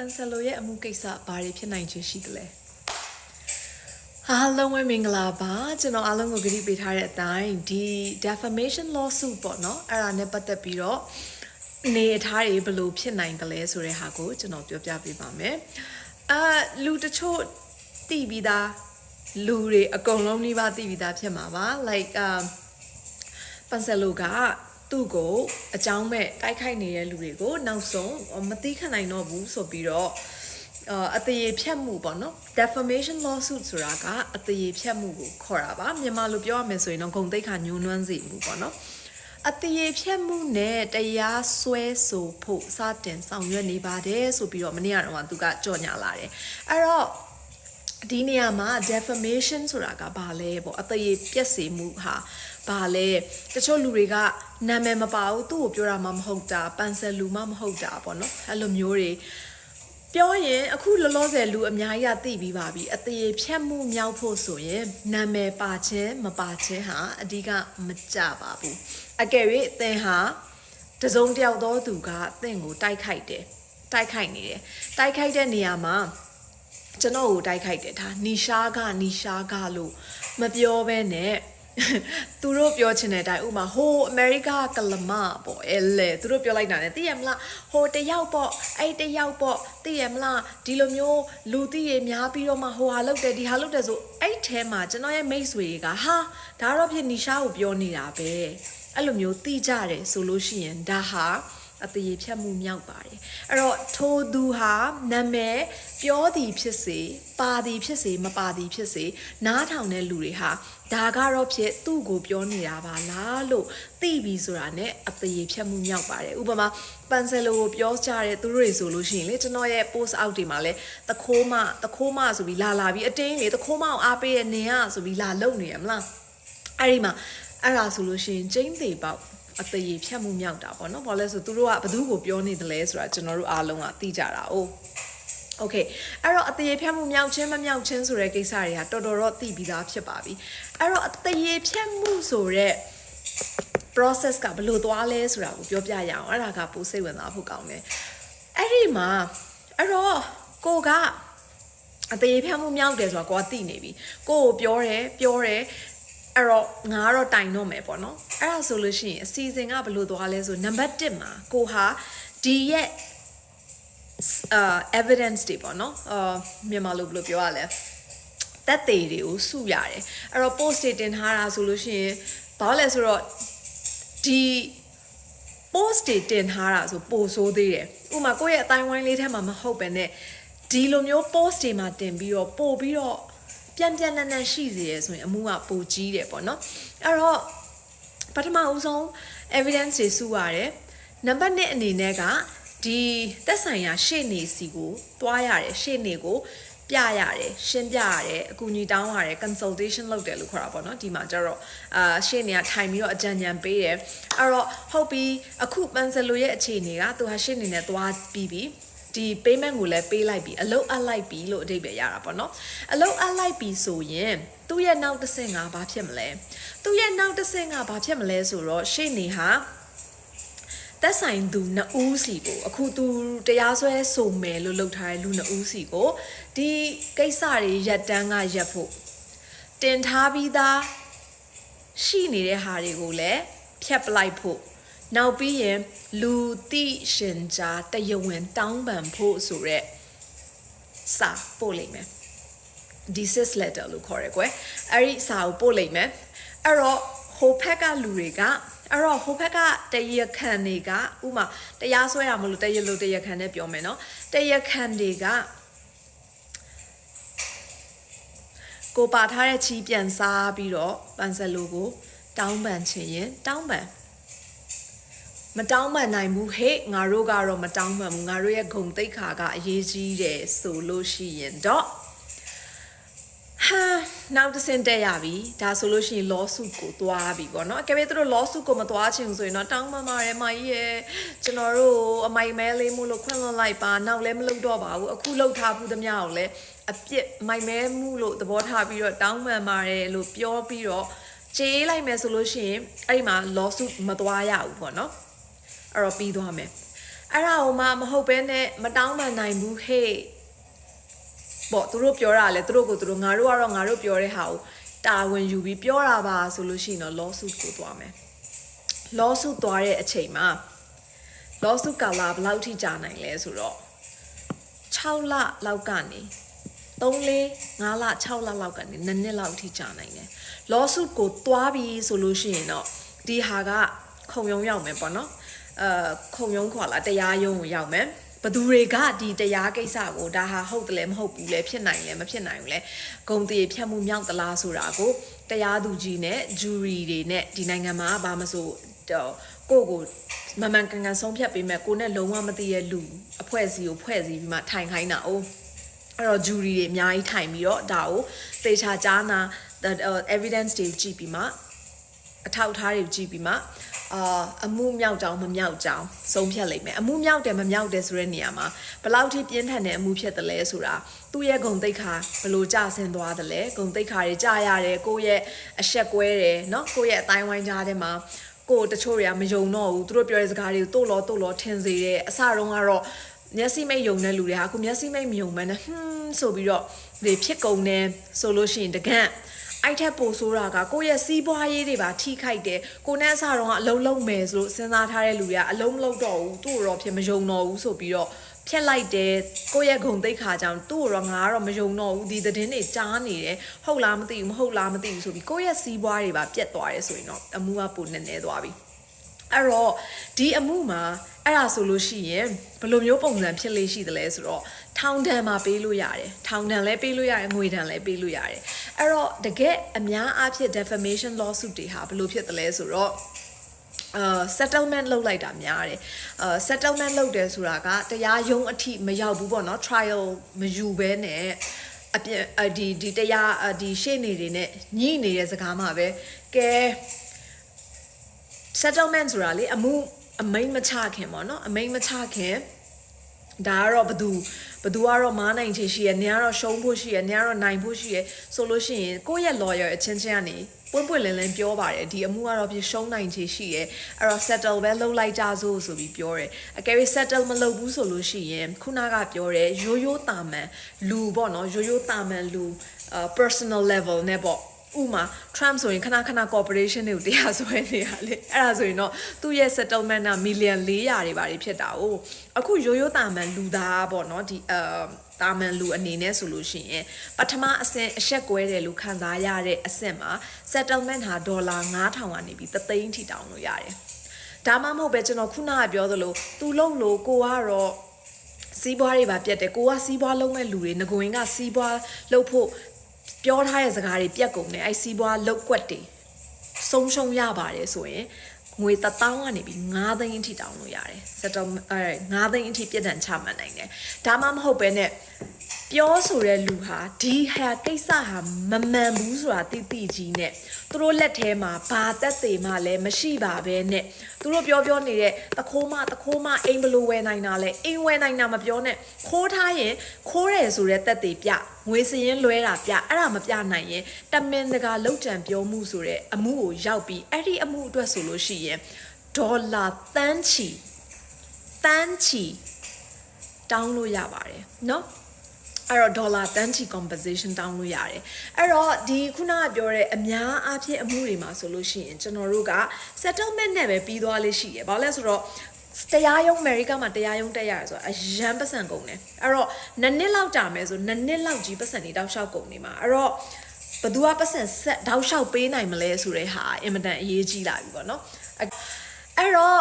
န်ဆယ်လိုရဲ့အမှုကိစ္စဘာတွေဖြစ်နိုင်ချေရှိသလဲအားလုံးပဲမင်္ဂလာပါကျွန်တော်အားလုံးကိုကြည့်ပေးထားတဲ့အတိုင်းဒီ defamation lawsuit ပေါ့နော်အဲ့ဒါနဲ့ပတ်သက်ပြီးတော့နေအထားတွေဘယ်လိုဖြစ်နိုင်သလဲဆိုတဲ့ဟာကိုကျွန်တော်ပြောပြပေးပါမယ်အာလူတချို့တည်ပြီးသားလူတွေအကုန်လုံးနှိပါတည်ပြီးသားဖြစ်မှာပါ like um ပန်ဆယ်လိုက သူ့ကိုအကြောင်းမဲ့တိုက်ခိုက်နေတဲ့လူတွေကိုနောက်ဆုံးမသိခံနိုင်တော့ဘူးဆိုပြီးတော့အာအတရေဖြတ်မှုပေါ့နော် defamation lawsuit ဆိုတာကအတရေဖြတ်မှုကိုခေါ်တာပါမြန်မာလိုပြောရမယ်ဆိုရင်တော့ဂုံတိတ်ခါညှိုးနွမ်းစေမှုပေါ့နော်အတရေဖြတ်မှုနဲ့တရားစွဲဆိုဖို့စတင်ဆောင်ရွက်နေပါတယ်ဆိုပြီးတော့မနေ့ကတော့သူကကြော်ညာလာတယ်အဲ့တော့ဒီနေရာမှာ defamation ဆိုတာကဘာလဲပေါ့အတရေပြက်စေမှုဟာ ဘာလဲတချို့လူတွေကနာမည်မပါဘူးသူ့ကိုပြောတာမှမဟုတ်တာပန်ဆယ်လူမှမဟုတ်တာပေါ့နော်အဲ့လိုမျိုးတွေပြောရင်အခုလောလောဆယ်လူအများကြီးကသိပြီးပါပြီအသေးဖြတ်မှုမြောက်ဖို့ဆိုရင်နာမည်ပါခြင်းမပါခြင်းဟာအဓိကမကြပါဘူးအကယ်၍အသင်ဟာတစုံတယောက်သောသူကအသင်ကိုတိုက်ခိုက်တယ်တိုက်ခိုက်နေတယ်တိုက်ခိုက်တဲ့နေရာမှာကျွန်တော်ကိုတိုက်ခိုက်တယ်ဒါနီရှားကနီရှားကလို့မပြောဘဲနဲ့ သူတို့ပြောချင်တဲ့အတိုင်းဥမာဟိုအမေရိကကလမပေါ့အဲလေသူတို့ပြောလိုက်တာ ਨੇ သိရမလားဟိုတယောက်ပေါ့အဲ့တယောက်ပေါ့သိရမလားဒီလိုမျိုးလူသိရများပြီးတော့မှဟိုဟာလောက်တယ်ဒီဟာလောက်တယ်ဆိုအဲ့ထဲမှာကျွန်တော်ရဲ့မိတ်ဆွေတွေကဟာဒါတော့ဖြစ်နီရှားကိုပြောနေတာပဲအဲ့လိုမျိုးသိကြတယ်ဆိုလို့ရှိရင်ဒါဟာ အသေးဖြတ်မှုမြောက်ပါတယ်အဲ့တော့ထိုသူဟာနာမည်ပြောသည်ဖြစ်စေပါသည်ဖြစ်စေမပါသည်ဖြစ်စေနားထောင်တဲ့လူတွေဟာဒါကတော့ဖြစ်သူ့ကိုပြောနေတာပါလားလို့သိပြီဆိုတာနဲ့အသေးဖြတ်မှုမြောက်ပါတယ်ဥပမာပန်ဆယ်လိုကိုပြောကြတဲ့သူတို့တွေဆိုလို့ရှိရင်လေကျွန်တော်ရဲ့ post out တွေမှာလဲတခိုးမတခိုးမဆိုပြီးလာလာပြီးအတင်းလေတခိုးမအောင်အားပေးတဲ့နင်ကဆိုပြီးလာလုံနေရမလားအဲ့ဒီမှာအဲ့ဒါဆိုလို့ရှိရင်ကျင်းသေးပေါက် အသေးရဖြတ်မှုမြောက်တာပေါ့နော်ဘာလဲဆိုသူတို့ကဘသူ့ကိုပြောနေတယ်လဲဆိုတာကျွန်တော်တို့အားလုံးကသိကြတာ哦 Okay အဲ့တော့အတရေဖြတ်မှုမြောက်ချင်းမမြောက်ချင်းဆိုတဲ့ကိစ္စတွေကတော်တော်တော့သိပြီးသားဖြစ်ပါပြီအဲ့တော့အတရေဖြတ်မှုဆိုတဲ့ process ကဘယ်လိုသွားလဲဆိုတာကိုပြောပြရအောင်အဲ့ဒါကပိုစိတ်ဝင်စားဖို့ကောင်းတယ်အဲ့ဒီမှာအဲ့တော့ကိုကအသေးဖြတ်မှုမြောက်တယ်ဆိုတော့ကိုကသိနေပြီကိုကိုပြောတယ်ပြောတယ် အဲ့တော့ငါကတော့တိုင်တော့မယ်ပေါ့နော်အဲ့ဒါဆိုလို့ရှိရင်အစီအစဉ်ကဘယ်လိုသွားလဲဆိုနံပါတ်1မှာကိုဟာဒီရဲ့အာ evidence တွေပေါ့နော်အာမြန်မာလိုဘယ်လိုပြောရလဲတက်သေးတွေကိုစုရတယ်အဲ့တော့ post တွေတင်ထားတာဆိုလို့ရှိရင်ဘာလဲဆိုတော့ဒီ post တွေတင်ထားတာဆိုပိုဆိုးသေးတယ်ဥပမာကိုယ့်ရဲ့အတိုင်းဝိုင်းလေးထဲမှာမဟုတ်ပဲနဲ့ဒီလိုမျိုး post တွေမှာတင်ပြီးတော့ပို့ပြီးတော့ ပြန်ပြန်နန်းနန်းရှိစေရဆိုရင်အမှုကပိုကြီးတယ်ပေါ့နော်အဲ့တော့ပထမဦးဆုံး evidence တွေစုရတယ်နံပါတ်1အနေနဲ့ကဒီသက်ဆိုင်ရာရှေ့နေစီကိုတွားရတယ်ရှေ့နေကိုပြရတယ်ရှင်းပြရတယ်အကူအညီတောင်းရတယ် consultation လုပ်တယ်လို့ခေါ်တာပေါ့နော်ဒီမှာကျတော့အာရှေ့နေကထိုင်ပြီးတော့အကြံဉာဏ်ပေးတယ်အဲ့တော့ဟုတ်ပြီအခုပန်ဆယ်လိုရဲ့အခြေအနေကသူဟာရှေ့နေနဲ့သွားပြီးပြီ ဒီ payment ကိုလည်းပေးလိုက်ပြီအလုပ်အပ်လိုက်ပြီလို့အဓိပ္ပာယ်ရတာပေါ့နော်အလုပ်အပ်လိုက်ပြီဆိုရင်သူ့ရဲ့နောက်တစ်ဆင့်ကဘာဖြစ်မလဲသူ့ရဲ့နောက်တစ်ဆင့်ကဘာဖြစ်မလဲဆိုတော့ရှေ့နေဟာသက်ဆိုင်သူနှစ်ဦးစီကိုအခုသူတရားစွဲဆိုမယ်လို့လုပ်ထားတဲ့လူနှစ်ဦးစီကိုဒီကိစ္စတွေရက်တန်းကရက်ဖို့တင်ထားပြီးသားရှိနေတဲ့ဟာတွေကိုလည်းဖြတ်ပလိုက်ဖို့ နောက်ပြီးရင်လူသိရှင်ကြားတယဝင်တောင်းပန်ဖို့ဆိုရက်စာပို့လိုက်မယ် thesis letter လို့ခေါ်ရဲကွယ်အဲ့ဒီစာကိုပို့လိုက်မယ်အဲ့တော့ဟိုဖက်ကလူတွေကအဲ့တော့ဟိုဘက်ကတရခံတွေကဥမာတရားစွဲတာမလို့တရလို့တရခံနဲ့ပြောမယ်နော်တရခံတွေကကိုပါထားတဲ့ချီပြန်စားပြီးတော့ပန်ဆယ်လိုကို တောင်းပန်ချင်ရင်တောင်းပန် မတောင်းပန်နိုင်ဘူးဟဲ့ငါတို့ကတော့မတောင်းပန်ဘူးငါတို့ရဲ့ဂုံတိတ်ခါကအရေးကြီးတယ်ဆိုလို့ရှိရင်တော့ဟာနောက်တစ်ဆင့်တက်ရပြီဒါဆိုလို့ရှိရင် lawsuit ကိုသွားပြီပေါ့နော်အကယ်၍သူတို့ lawsuit ကိုမသွားချင်ဘူးဆိုရင်တော့တောင်းပန်ပါတယ်မကြီးရဲ့ကျွန်တော်တို့အမိုင်မဲလေးမှုလို့ခွင့်လွှတ်လိုက်ပါနောက်လည်းမလုပ်တော့ပါဘူးအခုလုပ်ထားဘူးသမျှကိုလည်းအပြစ်မိုင်မဲမှုလို့သဘောထားပြီးတော့တောင်းပန်ပါတယ်လို့ပြောပြီးတော့ကြေးလိုက်မယ်ဆိုလို့ရှိရင်အဲ့ဒီမှာ lawsuit မသွားရဘူးပေါ့နော် အဲ့တော့ပြီးသွားမယ်အဲ့ဒါဟိုမှမဟုတ်ဘဲနဲ့မတောင်းပန်နိုင်ဘူးဟေ့ပေါ့သူတို့ပြောတာလေသူတို့ကိုသူတို့ငါတို့ကတော့ငါတို့ပြောတဲ့ဟာကိုတာဝန်ယူပြီးပြောတာပါဆိုလို့ရှိရင်တော့ lawsuit ကိုသွားမယ် lawsuit သွားတဲ့အချိန်မှာ lawsuit ကာလဘယ်လောက်ထိကြာနိုင်လဲဆိုတော့6လလောက်ကနေ3 4 5လ6လလောက်ကနေ2နှစ်လောက်ထိကြာနိုင်တယ် lawsuit ကိုသွားပြီဆိုလို့ရှိရင်တော့ဒီဟာကခုံရုံရောက်မယ်ပေါ့နော် အဲခုံရုံခေါ်လာတရားရုံးကိုရောက်မယ်ဘသူတွေကဒီတရားကိစ္စကိုဒါဟာဟုတ်တယ်လဲမဟုတ်ဘူးလဲဖြစ်နိုင်လဲမဖြစ်နိုင်ဘူးလဲဂုံတည်ဖြတ်မှုမြောက်သလားဆိုတာကိုတရားသူကြီးနဲ့ jury တွေနဲ့ဒီနိုင်ငံမှာဘာမဆိုတော့ကိုယ့်ကိုမမှန်ကန်ကန်ဆုံးဖြတ်ပေးမဲ့ကိုနဲ့လုံးဝမသိရဲ့လူအဖွဲ့အစည်းကိုဖွဲ့စည်းပြီးမှထိုင်ခိုင်းတာ哦အဲ့တော့ jury တွေအများကြီးထိုင်ပြီးတော့ဒါကိုသေချာကြားနာ evidence တွေကြည့်ပြီးမှ အထောက်အထားတွေကြည့်ပြီးမှအာအမှုမြောက်ကြောင်မမြောက်ကြောင်ဆုံးဖြတ်လိုက်မယ်အမှုမြောက်တယ်မမြောက်တယ်ဆိုတဲ့နေရာမှာဘယ်လောက်ထိပြင်းထန်တဲ့အမှုဖြစ်တယ်လဲဆိုတာသူ့ရဲ့ဂုံတိတ်ခါဘယ်လိုကြဆင်းသွားတယ်လဲဂုံတိတ်ခါတွေကြာရတယ်ကိုယ့်ရဲ့အဆက်ကွဲတယ်เนาะကိုယ့်ရဲ့အတိုင်းဝိုင်းကြားထဲမှာကိုယ်တချို့တွေကမယုံတော့ဘူးသူတို့ပြောတဲ့စကားတွေကိုတို့လောတို့လောထင်စေတယ်အစတုန်းကတော့မျက်စိမိတ်ယုံတဲ့လူတွေကအခုမျက်စိမိတ်မယုံမနဲ့ဟွန်းဆိုပြီးတော့ဒီဖြစ်ကုန်တယ်ဆိုလို့ရှိရင်တကန့် အဲ့ထက်ပိုဆိုးတာကကိုယ့်ရဲ့စီးပွားရေးတွေပါထိခိုက်တယ်ကိုနဲ့အစတော့ကအလုံးလုံးမယ်ဆိုလို့စဉ်းစားထားတဲ့လူတွေကအလုံးမလုံးတော့ဘူးသူ့တော့ဖြစ်မယုံတော့ဘူးဆိုပြီးတော့ဖြက်လိုက်တယ်ကိုယ့်ရဲ့ဂုံတိတ်ခါကြောင့်သူ့တော့ငါကတော့မယုံတော့ဘူးဒီသတင်းတွေကြားနေတယ်ဟုတ်လားမသိဘူးမဟုတ်လားမသိဘူးဆိုပြီးကိုယ့်ရဲ့စီးပွားတွေပါပြက်သွားတယ်ဆိုရင်တော့အမှုကပိုနည်းနည်းသွားပြီအဲ့တော့ဒီအမှုမှာအဲ့ဒါဆိုလို့ရှိရင်ဘယ်လိုမျိုးပုံစံဖြစ်လေးရှိသလဲဆိုတော့ထောင်ဒဏ်မှာပေးလို့ရတယ်ထောင်ဒဏ်လည်းပေးလို့ရတယ်ငွေဒဏ်လည်းပေးလို့ရတယ် အဲ့တော့တကယ်အများအားဖြင့် defamation lawsuit တွေဟာဘယ်လိုဖြစ်သလဲဆိုတော့အာ settlement လုပ်လိုက်တာများတယ်အာ settlement လုပ်တယ်ဆိုတာကတရားရုံးအထိမရောက်ဘူးပေါ့နော် trial မယူဘဲနဲ့အပြည့်အဒီဒီတရားအဒီရှေ့နေတွေနဲ့ညှိနေတဲ့စကားမှာပဲကဲ settlement ဆိုတာလေအမှုအမိန်မချခင်ပေါ့နော်အမိန်မချခင်ဒါကတော့ဘသူ ဘသူကတော့မားနိုင်ချေရှိရနေကတော့ရှုံးဖို့ရှိရနေကတော့နိုင်ဖို့ရှိရဆိုလို့ရှိရင်ကိုယ့်ရဲ့ lawyer အချင်းချင်းကနေပွင့်ပွင့်လင်းလင်းပြောပါတယ်ဒီအမှုကတော့ပြရှုံးနိုင်ချေရှိရအဲ့တော့ settle ပဲလုပ်လိုက်ကြစို့ဆိုပြီးပြောတယ်အကယ်၍ settle မလုပ်ဘူးဆိုလို့ရှိရင်ခုနကပြောတယ်ရိုးရိုးတာမန်လူပေါ့နော်ရိုးရိုးတာမန်လူအာ personal level နဲ့ပေါ့ ဥမာ Trump ဆိုရင်ခဏခဏ corporation တွေကိုတရားစွဲနေရလေအဲ့ဒါဆိုရင်တော့သူ့ရဲ့ settlement က million 400တွေပါဖြစ်တာ哦အခုရိုးရိုးတာမန်လူသားပေါ့နော်ဒီအာတာမန်လူအနေနဲ့ဆိုလို့ရှိရင်ပထမအဆင့်အဆက်ကွဲတယ်လို့ခံစားရတဲ့အဆင့်မှာ settlement ဟာဒေါ်လာ9000ကနေပြီး3သိန်းထိတောင်းလို့ရတယ်ဒါမှမဟုတ်ပဲကျွန်တော်ခုနကပြောသလိုသူလုံလို့ကိုကတော့စီးပွားတွေပါပြတ်တယ်ကိုကစီးပွားလုံးမဲ့လူတွေငကွင်ကစီးပွားလုပ်ဖို့ ပြောထားတဲ့စကားတွေပြက်ကုန်တယ်အဲ့စီးပွားလောက်ကွက်တွေဆုံးရှုံးရပါတယ်ဆိုရင်ငွေ1000ကနေပြီး9သိန်းအထိတောင်းလို့ရတယ်စက်တော့အဲ9သိန်းအထိပြည့်တန်ချမှတ်နိုင်တယ်ဒါမှမဟုတ်ပဲနဲ့ ပြောဆိုတဲ့လူဟာဒီဟာကိစ္စဟာမမှန်ဘူးဆိုတာသိသိကြီးနဲ့သူတို့လက်ထဲမှာဘာတက်သေးမှလည်းမရှိပါပဲနဲ့သူတို့ပြောပြောနေတဲ့တခိုးမတခိုးမအိမ်ဘလို့ဝယ်နိုင်တာလဲအိမ်ဝယ်နိုင်တာမပြောနဲ့ခိုးထားရင်ခိုးတယ်ဆိုတဲ့တက်သေးပြငွေစရင်လွဲတာပြအဲ့ဒါမပြနိုင်ရင်တမင်တကာလောက်တံပြောမှုဆိုတဲ့အမှုကိုရောက်ပြီးအဲ့ဒီအမှုအတွက်ဆိုလို့ရှိရင်ဒေါ်လာတန်းချီတန်းချီတောင်းလို့ရပါတယ်เนาะ အဲ့တော့ဒေါ်လာတန်းချီ compensation တောင်းလို့ရတယ်အဲ့တော့ဒီခုနကပြောတဲ့အများအားဖြင့်အမှုတွေမှာဆိုလို့ရှိရင်ကျွန်တော်တို့က settlement နဲ့ပဲပြီးသွားလေးရှိရယ်ဘာလို့လဲဆိုတော့တရားရုံးအမေရိကမှာတရားရုံးတက်ရတယ်ဆိုတော့အရန်ပတ်စံကုန်တယ်အဲ့တော့နှစ်နှစ်လောက်ကြာမယ်ဆိုနှစ်နှစ်လောက်ကြီးပတ်စံတွေတောက်လျှောက်ကုန်နေမှာအဲ့တော့ဘသူကပတ်စံဆက်တောက်လျှောက်ပေးနိုင်မလဲဆိုတဲ့ဟာအင်မတန်အရေးကြီးလာပြီပေါ့နော်အဲ့တော့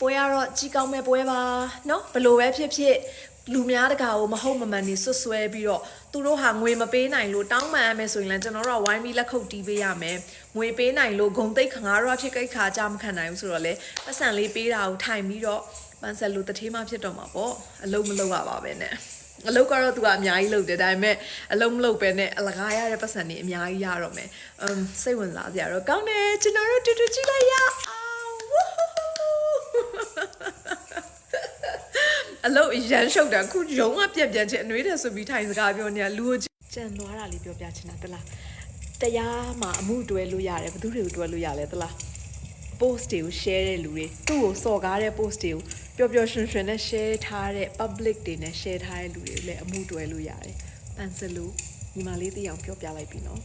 ပွဲကတော့ကြီးကောင်းမဲ့ပွဲပါเนาะဘလို့ပဲဖြစ်ဖြစ် လူများတကာကိုမဟုတ်မမှန်နေဆွတ်ဆွဲပြီးတော့သူတို့ဟာငွေမပေးနိုင်လို့တောင်းပန်ရမယ်ဆိုရင်လည်းကျွန်တော်တို့ကဝိုင်းပြီးလက်ခုပ်တီးပေးရမယ်ငွေပေးနိုင်လို့ဂုံတိတ်ခငါတို့ကဖြစ်ကိတ်ခါကြမခံနိုင်ဘူးဆိုတော့လေပတ်စံလေးပေးတာကိုထိုင်ပြီးတော့ပန်ဆက်လို့တထေးမှဖြစ်တော့မှာပေါ့အလုံးမလုံးရပါပဲနဲ့အလုပ်ကတော့သူကအများကြီးလုပ်တယ်ဒါပေမဲ့အလုံးမလုပ်ပဲနဲ့အလကားရတဲ့ပတ်စံတွေအများကြီးရတော့မယ်အမ်စိတ်ဝင်စားစရာတော့ကောင်းတယ်ကျွန်တော်တို့တူတူကြည့်လိုက်ရ အလုပ်အရန်ရှုပ်တာခုရုံးကပြက်ပြက်ချင်းအနှွေးတယ်ဆိုပြီးထိုင်စကားပြောနေတာလူကိုကြံသွားတာလေးပြောပြချင်တာတလားတရားမှာအမှုတွဲလို့ရတယ်ဘသူတွေကိုတွဲလို့ရလဲတလား post တွေကို share တဲ့လူတွေသူ့ကိုစော်ကားတဲ့ post တွေကိုပျော်ပျော်ရွှင်ရွှင်နဲ့ share ထားတဲ့ public တွေနဲ့ share ထားတဲ့လူတွေလည်းအမှုတွဲလို့ရတယ်ပန်စလူညီမလေးတယောက်ပြောပြလိုက်ပြီနော်